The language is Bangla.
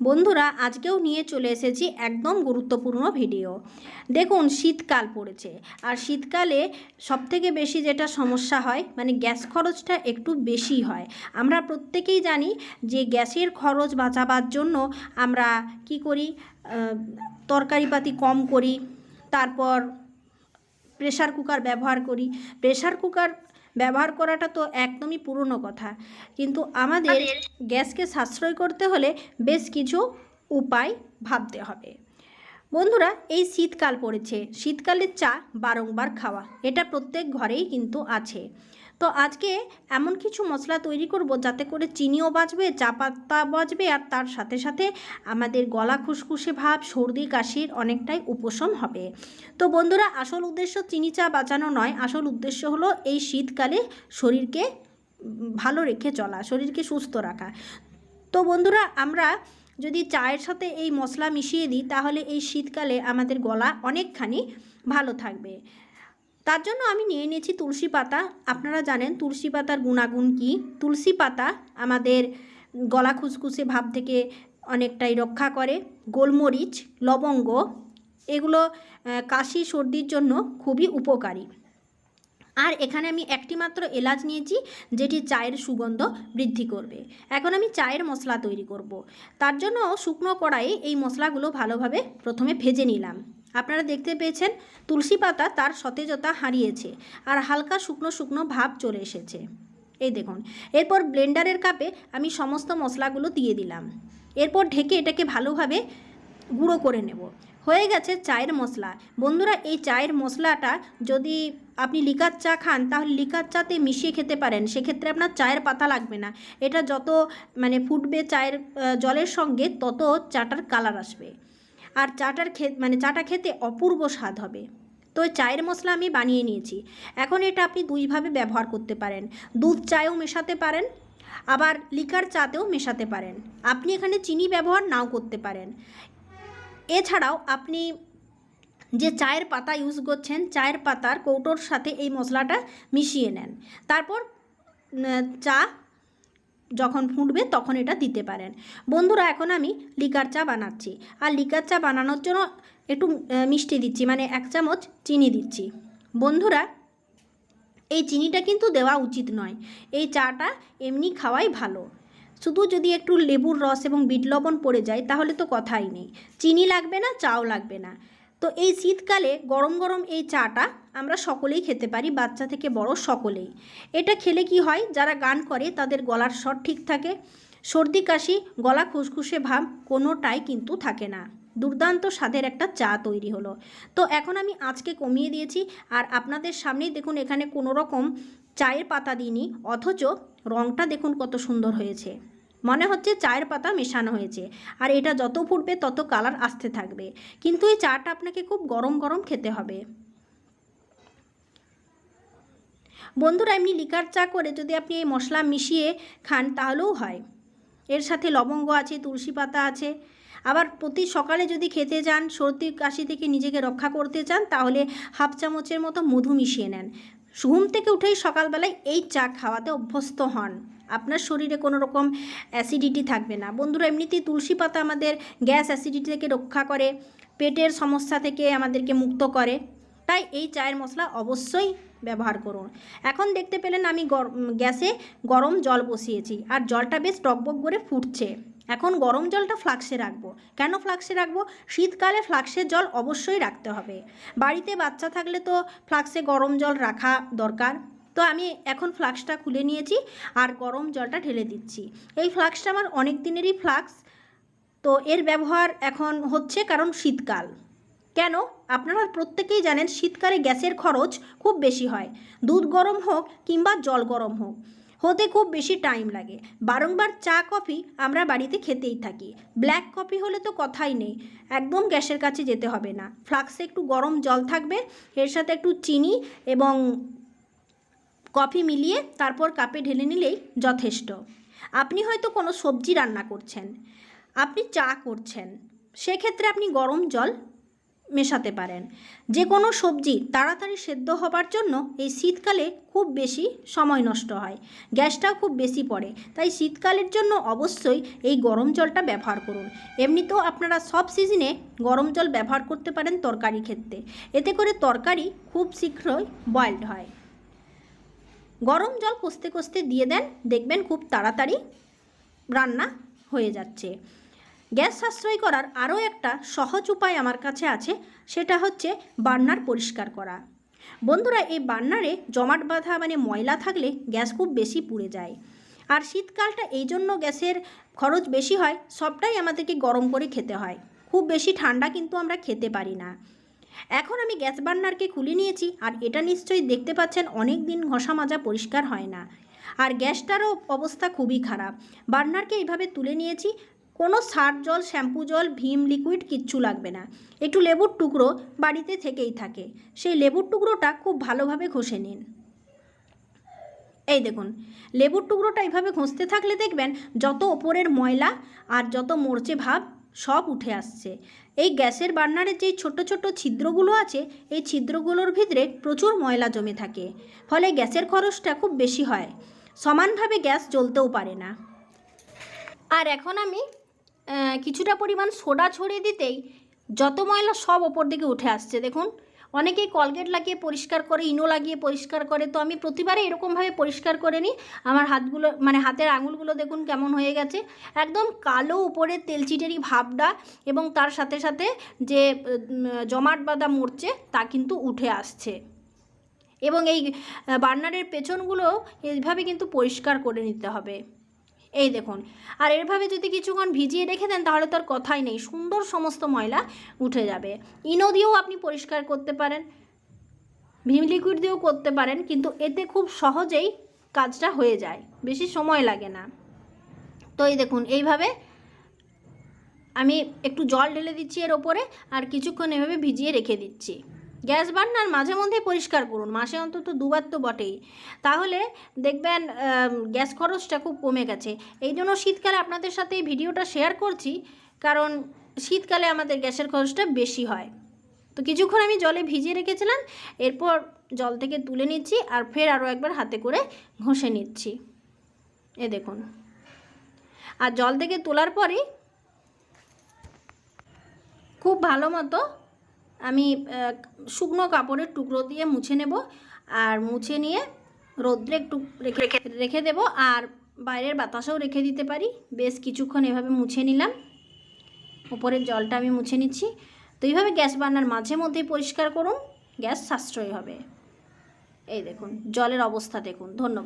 বন্ধুরা, আজকেও নিয়ে চলে এসেছি একদম গুরুত্বপূর্ণ ভিডিও। দেখুন, শীতকাল পড়েছে। আর শীতকালে সবথেকে বেশি যেটা সমস্যা হয় মানে গ্যাস খরচটা একটু বেশি হয়। আমরা প্রত্যেকেই জানি যে গ্যাসের খরচ বাঁচাবার জন্য আমরা কি করি? তরকারিপাতি কম করি, তারপর প্রেশার কুকার ব্যবহার করি। প্রেশার কুকার ব্যবহার করাটা তো একদমই পুরনো কথা। কিন্তু আমাদের গ্যাসকে সাশ্রয় করতে হলে বেশ কিছু উপায় ভাবতে হবে। বন্ধুরা এই শীতকাল পড়েছে। শীতকালের চা বারংবার খাওয়া এটা প্রত্যেক ঘরেই কিন্তু আছে। তো আজকে এমন কিছু মশলা তৈরি করব যাতে করে চিনিও বাঁচবে, চা পাতা বাঁচবে আর তার সাথে সাথে আমাদের গলা খুসখুসে ভাব, সর্দি, কাশির অনেকটাই উপশম হবে। তো বন্ধুরা, আসল উদ্দেশ্য চিনি চা বাঁচানো নয়। আসল উদ্দেশ্য হলো এই শীতকালে শরীরকে ভালো রেখে চলা, শরীরকে সুস্থ রাখা। তো বন্ধুরা, আমরা যদি চায়ের সাথে এই মশলা মিশিয়ে দিই, তাহলে এই শীতকালে আমাদের গলা অনেকখানি ভালো থাকবে। তার জন্য আমি নিয়ে নিয়েছি তুলসী পাতা। আপনারা জানেন তুলসী পাতার গুণাগুণ কী? তুলসী পাতা আমাদের গলা খুসখুসে ভাব থেকে অনেকটাই রক্ষা করে। গোলমরিচ, লবঙ্গ, এগুলো কাশি, সর্দির জন্য খুবই উপকারী। আর এখানে আমি একটি মাত্র এলাচ নিয়েছি, যেটি চায়ের সুগন্ধ বৃদ্ধি করবে। এখন আমি চায়ের মশলা তৈরি করব। তার জন্য শুকনো কড়াইয়ে এই মশলাগুলো ভালোভাবে প্রথমে ভেজে নিলাম। আপনারা দেখতে পেয়েছেন, তুলসী পাতা তার সতেজতা হারিয়েছে আর হালকা শুকনো শুকনো ভাব চলে এসেছে। এই দেখুন, এরপর ব্লেন্ডারের কাপে আমি সমস্ত মশলাগুলো দিয়ে দিলাম। এরপর ঢেকে এটাকে ভালোভাবে গুঁড়ো করে নেব। হয়ে গেছে চায়ের মশলা। বন্ধুরা, এই চায়ের মশলাটা যদি আপনি লিকার চা খান, তাহলে লিকার চাতে মিশিয়ে খেতে পারেন। সেক্ষেত্রে আপনার চায়ের পাতা লাগবে না। এটা যত মানে ফুটবে চায়ের জলের সঙ্গে, তত চাটার কালার আসবে। আর চাটার খে মানে চাটা খেতে অপূর্ব স্বাদ হবে। তো চায়ের মশলা আমি বানিয়ে নিয়েছি। এখন এটা আপনি দুইভাবে ব্যবহার করতে পারেন। দুধ চায়েও মেশাতে পারেন, আবার লিকার চাতেও মেশাতে পারেন। আপনি এখানে চিনি ব্যবহার নাও করতে পারেন। এছাড়াও আপনি যে চায়ের পাতা ইউজ করছেন, চায়ের পাতার কৌটোর সাথে এই মশলাটা মিশিয়ে নেন। তারপর চা যখন ফুটবে তখন এটা দিতে পারেন। বন্ধুরা, এখন আমি লিকার চা বানাচ্ছি। আর লিকার চা বানানোর জন্য একটু মিষ্টি দিচ্ছি মানে এক চামচ চিনি দিচ্ছি। বন্ধুরা, এই চিনিটা কিন্তু দেওয়া উচিত নয়। এই চাটা এমনি খাওয়াই ভালো। শুধু যদি একটু লেবুর রস এবং বিট লবণ পড়ে যায়, তাহলে তো কথাই নেই। চিনি লাগবে না, চাও লাগবে না। তো এই শীতকালে গরম গরম এই চাটা আমরা সকলেই খেতে পারি, বাচ্চা থেকে বড় সকলেই। এটা খেলে কি হয়? যারা গান করে, তাদের গলার স্বর ঠিক থাকে। সর্দি, কাশি, গলা খুসখুসে ভাব কোনোটাই কিন্তু থাকে না। দুর্দান্ত স্বাদের একটা চা তৈরি হলো। তো এখন আমি আজকে কমিয়ে দিয়েছি আর আপনাদের সামনেই দেখুন এখানে কোনো রকম চায়ের পাতা দিইনি, অথচ রঙটা দেখুন কত সুন্দর হয়েছে। মনে হচ্ছে চায়ের পাতা মেশানো হয়েছে আর এটা যত ফুটবে তত কালার আসতে থাকবে। কিন্তু এই চাটা আপনাকে খুব গরম গরম খেতে হবে। বন্ধুরা, এমনি লিকার চা করে যদি আপনি এই মশলা মিশিয়ে খান, তাহলেও হয়। এর সাথে লবঙ্গ আছে, তুলসী পাতা আছে। আবার প্রতি সকালে যদি খেতে যান, সর্দি কাশি থেকে নিজেকে রক্ষা করতে চান, তাহলে হাফ চামচের মতো মধু মিশিয়ে নেন। ঘুম থেকে উঠেই সকালবেলায় এই চা খাওয়াতে অভ্যস্ত হন। আপনার শরীরে কোনো রকম অ্যাসিডিটি থাকবে না। বন্ধুরা, এমনিতেই তুলসী পাতা আমাদের গ্যাস অ্যাসিডিটি থেকে রক্ষা করে, পেটের সমস্যা থেকে আমাদেরকে মুক্ত করে। তাই এই চায়ের মশলা অবশ্যই ব্যবহার করুন। এখন দেখতে পেলেন আমি গ্যাসে গরম জল বসিয়েছি আর জলটা বেশ টকবক করে ফুটছে। এখন গরম জলটা ফ্লাক্সে রাখব। কেন ফ্লাক্সে রাখব? শীতকালে ফ্লাক্সের জল অবশ্যই রাখতে হবে। বাড়িতে বাচ্চা থাকলে তো ফ্লাক্সে গরম জল রাখা দরকার। তো আমি এখন ফ্লাক্সটা খুলে নিয়েছি আর গরম জলটা ঢেলে দিচ্ছি। এই ফ্লাক্সটা আমার অনেক দিনেরই ফ্লাক্স। তো এর ব্যবহার এখন হচ্ছে কারণ শীতকাল। কেন? আপনারা প্রত্যেকেই জানেন শীতকালে গ্যাসের খরচ খুব বেশি হয়। দুধ গরম হোক কিংবা জল গরম হোক, হতে খুব বেশি টাইম লাগে। বারংবার চা, কফি আমরা বাড়িতে খেতেই থাকি। ব্ল্যাক কফি হলে তো কথাই নেই, একদম গ্যাসের কাছে যেতে হবে না। ফ্লাক্সে একটু গরম জল থাকবে, এর সাথে একটু চিনি এবং কফি মিলিয়ে তারপর কাপে ঢেলে নিলেই যথেষ্ট। আপনি হয়তো কোনো সবজি রান্না করছেন, আপনি চা করছেন, সেক্ষেত্রে আপনি গরম জল মেশাতে পারেন। যে কোনো সবজি তাড়াতাড়ি সেদ্ধ হবার জন্য এই শীতকালে খুব বেশি সময় নষ্ট হয়। গ্যাসটাও খুব বেশি পড়ে। তাই শীতকালের জন্য অবশ্যই এই গরম জলটা ব্যবহার করুন। এমনিতেও আপনারা সব সিজনে গরম জল ব্যবহার করতে পারেন তরকারি ক্ষেত্রে। এতে করে তরকারি খুব শীঘ্রই বয়েলড হয়। গরম জল কষতে কষতে দিয়ে দেন। দেখবেন খুব তাড়াতাড়ি রান্না হয়ে যাচ্ছে। গ্যাস সাশ্রয় করার আরও একটা সহজ উপায় আমার কাছে আছে, সেটা হচ্ছে বার্নার পরিষ্কার করা। বন্ধুরা, এই বার্নারে জমাট বাঁধা মানে ময়লা থাকলে গ্যাস খুব বেশি পুড়ে যায়। আর শীতকালটা এই জন্য গ্যাসের খরচ বেশি হয়, সবটাই আমাদেরকে গরম করে খেতে হয়। খুব বেশি ঠান্ডা কিন্তু আমরা খেতে পারি না। এখন আমি গ্যাস বার্নারকে খুলে নিয়েছি আর এটা নিশ্চয়ই দেখতে পাচ্ছেন, অনেক দিন ঘষা মাজা পরিষ্কার হয় না। আর গ্যাসটারও অবস্থা খুবই খারাপ। বার্নারকে এইভাবে তুলে নিয়েছি কোনো সার জল, শ্যাম্পু জল, ভীম লিকুইড কিচ্ছু লাগবে না। একটু লেবুর টুকরো বাড়িতে থেকেই থাকে। সেই লেবুর টুকরোটা খুব ভালোভাবে ঘষে নিন। এই দেখুন, লেবুর টুকরোটা এইভাবে ঘষতে থাকলে দেখবেন যত ওপরের ময়লা আর যত মরচে ভাব সব উঠে আসছে। এই গ্যাসের বার্নারের যেই ছোট ছোট ছিদ্রগুলো আছে, এই ছিদ্রগুলোর ভিতরে প্রচুর ময়লা জমে থাকে। ফলে গ্যাসের খরচটা খুব বেশি হয়। সমানভাবে গ্যাস জ্বলতেও পারে না। আর এখন আমি কিছুটা পরিমাণ সোডা ছড়িয়ে দিতেই যত ময়লা সব ওপর দিকে উঠে আসছে, দেখুন। অনেকেই কলগেট লাগিয়ে পরিষ্কার করে, ইনো লাগিয়ে পরিষ্কার করে, তো আমি প্রতিবারে এরকমভাবে পরিষ্কার করে নিই। আমার হাতগুলো মানে হাতের আঙুলগুলো দেখুন কেমন হয়ে গেছে। একদম কালো উপরে তেলচিটেরি ভাবটা এবং তার সাথে সাথে যে জমাট বাঁধা মরছে, তা কিন্তু উঠে আসছে। এবং এই বার্নারের পেছনগুলো এইভাবে কিন্তু পরিষ্কার করে নিতে হবে। এই দেখুন। আর এরভাবে যদি কিছুক্ষণ ভিজিয়ে রেখে দেন, তাহলে তো আর কথাই নেই। সুন্দর সমস্ত ময়লা উঠে যাবে। ইনো দিয়েও আপনি পরিষ্কার করতে পারেন। ভিম লিকুইড দিয়েও করতে পারেন, কিন্তু এতে খুব সহজেই কাজটা হয়ে যায়। বেশি সময় লাগে না। তো এই দেখুন, এইভাবে আমি একটু জল ঢেলে দিচ্ছি এর ওপরে, আর কিছুক্ষণ এভাবে ভিজিয়ে রেখে দিচ্ছি। গ্যাস বার্নার মাঝে মধ্যে পরিষ্কার করুন, মাসে অন্তত দুবার তো বটেই। তাহলে দেখবেন গ্যাস খরচটা খুব কমে গেছে। এই জন্য শীতকালে আপনাদের সাথে এই ভিডিওটা শেয়ার করছি, কারণ শীতকালে আমাদের গ্যাসের খরচটা বেশি হয়। তো কিছুক্ষণ আমি জলে ভিজিয়ে রেখেছিলাম, এরপর জল থেকে তুলে নিচ্ছি আর ফের আরও একবার হাতে করে ঘষে নিচ্ছি। এ দেখুন। আর জল থেকে তোলার পরেই খুব ভালো মতো আমি শুকনো কাপড়ের টুকরো দিয়ে মুছে নেব আর মুছে নিয়ে রোদ্রে একটু রেখে রেখে দেবো আর বাইরের বাতাসেও রেখে দিতে পারি। বেশ কিছুক্ষণ এভাবে মুছে নিলাম। উপরের জলটা আমি মুছে নিচ্ছি। তো এইভাবে গ্যাস বার্নার মাঝে মধ্যেই পরিষ্কার করুন। গ্যাস সাশ্রয় হবে। এই দেখুন জলের অবস্থা দেখুন। ধন্যবাদ।